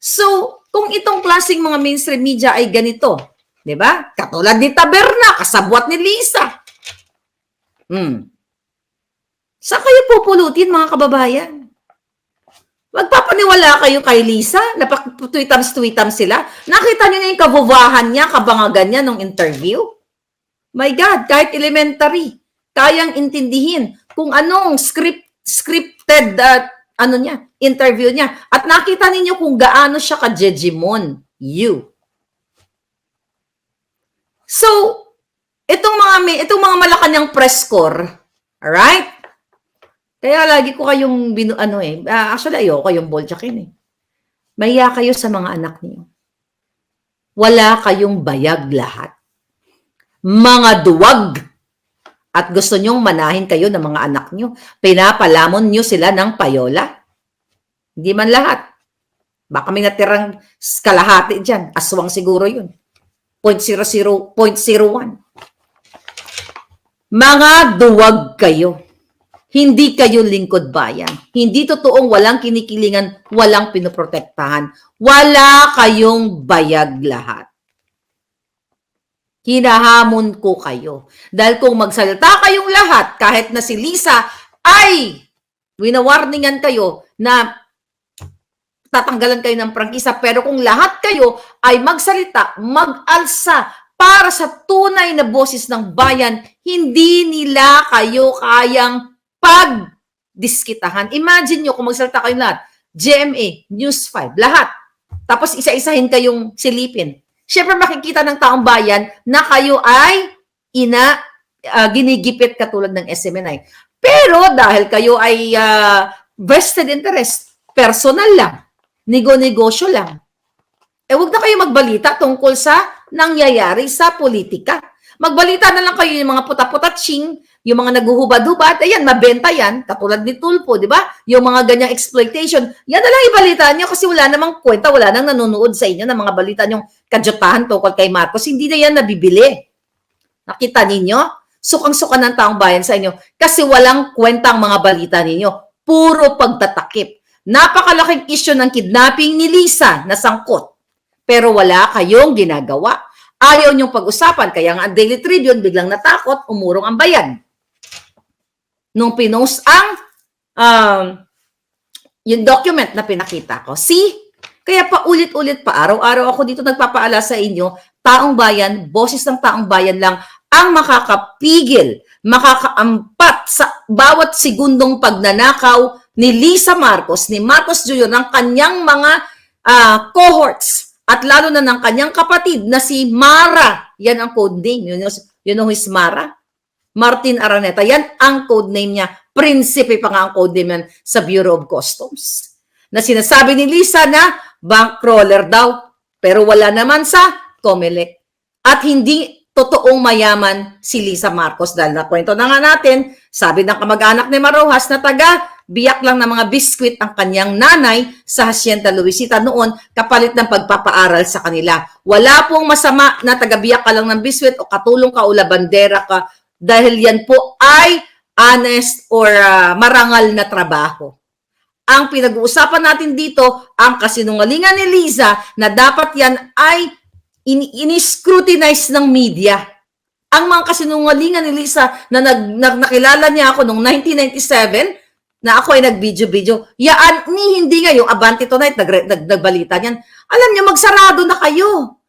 So, kung itong klaseng mga mainstream media ay ganito, di ba? Katulad ni Taberna, kasabwat ni Lisa. Hmm. Saan kayo pupulutin mga kababayan? Magpapaniwala kayo kay Lisa? Napag-tweetams-tweetams sila? Nakita niyo na yung kabubahan niya, kabangagan niya nung interview? My God, kahit elementary, kayang intindihin kung anong script, scripted uh, ano niya, interview niya. At nakita ninyo kung gaano siya ka-jejimon. You. So, itong mga itong mga malakanyang press corps, alright? Kaya lagi ko kayong binu, ano eh, ah, actually ayoko kayong bolchakin eh. Mahiya kayo sa mga anak niyo. Wala kayong bayag lahat. Mga duwag. At gusto nyong manahin kayo ng mga anak niyo. Pinapalamon niyo sila ng payola. Hindi man lahat. Baka may natirang kalahati dyan. Aswang siguro yun. 0.00, 0.01. Mga duwag kayo. Hindi kayo lingkod bayan. Hindi totoong walang kinikilingan, walang pinoprotektahan. Wala kayong bayag lahat. Hinahamon ko kayo. Dahil kung magsalita kayong lahat, kahit na si Lisa, ay winawarningan kayo na tatanggalan kayo ng prangkisa. Pero kung lahat kayo ay magsalita, mag-alsa para sa tunay na boses ng bayan, hindi nila kayo kayang pagdiskitahan. Imagine nyo kung magsalita kayo lahat, GMA, News 5, lahat. Tapos isa-isahin kayong silipin. Siyempre makikita ng taong bayan na kayo ay ina ah, ginigipit katulad ng SMNI. Pero dahil kayo ay ah, vested interest, personal lang, nego-negosyo lang, eh wag na kayo magbalita tungkol sa nangyayari sa politika. Magbalita na lang kayo yung mga puta-puta ching, yung mga naguhubad-hubad, ayan, mabenta yan, katulad ni Tulpo, di ba? Yung mga ganyang exploitation, yan na lang ibalita nyo kasi wala namang kwenta, wala nang nanonood sa inyo ng mga balita nyong kadyutahan tungkol kay Marcos. Hindi na yan nabibili. Nakita ninyo? Sukang-suka ng taong bayan sa inyo kasi walang kwentang mga balita ninyo. Puro pagtatakip. Napakalaking issue ng kidnapping ni Lisa na sangkot. Pero wala kayong ginagawa. Ayaw niyong pag-usapan. Kaya nga ang Daily Tribune biglang natakot, umurong ang bayan. Nung pinost ang um, yung document na pinakita ko. See? Kaya pa ulit-ulit pa, araw-araw ako dito nagpapaala sa inyo, taong bayan, boses ng taong bayan lang ang makakapigil, makakaampat sa bawat segundong pagnanakaw ni Lisa Marcos, ni Marcos Jr. ng kanyang mga ah, cohorts at lalo na ng kanyang kapatid na si Mara. Yan ang code name. You know, you know who Mara? Martin Araneta. Yan ang code name niya. Prinsipe pa nga ang code name yan sa Bureau of Customs. Na sinasabi ni Lisa na bank crawler daw. Pero wala naman sa COMELEC. At hindi totoong mayaman si Lisa Marcos dahil nakwento na nga natin, sabi ng kamag-anak ni Marojas na taga biyak lang ng mga biskwit ang kanyang nanay sa Hacienda Luisita noon kapalit ng pagpapaaral sa kanila. Wala pong masama na taga-biyak ka lang ng biskwit o katulong ka o labandera ka dahil yan po ay honest or ah, marangal na trabaho. Ang pinag-uusapan natin dito, ang kasinungalingan ni Liza na dapat yan ay in- ini-scrutinize ng media. Ang mga kasinungalingan ni Lisa na nag- nakilala niya ako noong 1997, na ako ay nag-video-video, yaan ni hindi nga yung Abante Tonight, nag, nag, nagbalita niyan. Alam niyo, magsarado na kayo.